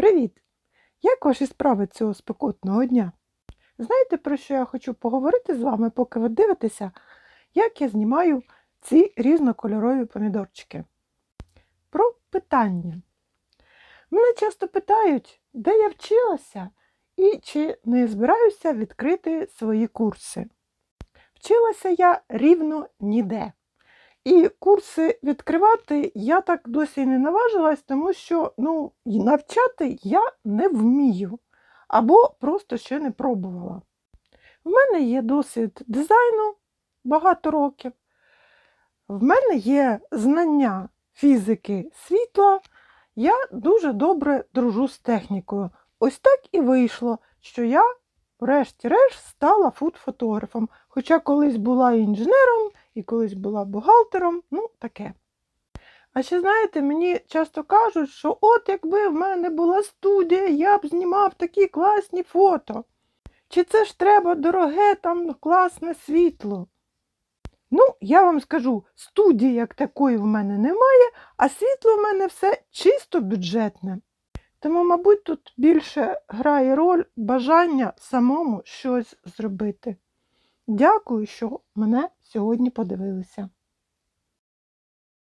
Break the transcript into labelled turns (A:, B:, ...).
A: Привіт! Як ваші справи цього спекотного дня? Знаєте, про що я хочу поговорити з вами, поки ви дивитеся, як я знімаю ці різнокольорові помідорчики? Про питання. Мене часто питають, де я вчилася і чи не збираюся відкрити свої курси. Вчилася я рівно ніде. І курси відкривати я так досі не наважилась, тому що ну, навчати я не вмію або просто ще не пробувала. В мене є досвід дизайну багато років. В мене є знання фізики світла. Я дуже добре дружу з технікою. Ось так і вийшло, що я, врешті-решт, стала фуд-фотографом. Хоча колись була інженером, і колись була бухгалтером, ну таке. А ще знаєте, мені часто кажуть, що от якби в мене була студія, я б знімав такі класні фото. Чи це ж треба дороге там класне світло? Ну, я вам скажу, студії як такої в мене немає, а світло в мене все чисто бюджетне. Тому, мабуть, тут більше грає роль бажання самому щось зробити. Дякую, що мене сьогодні подивилися.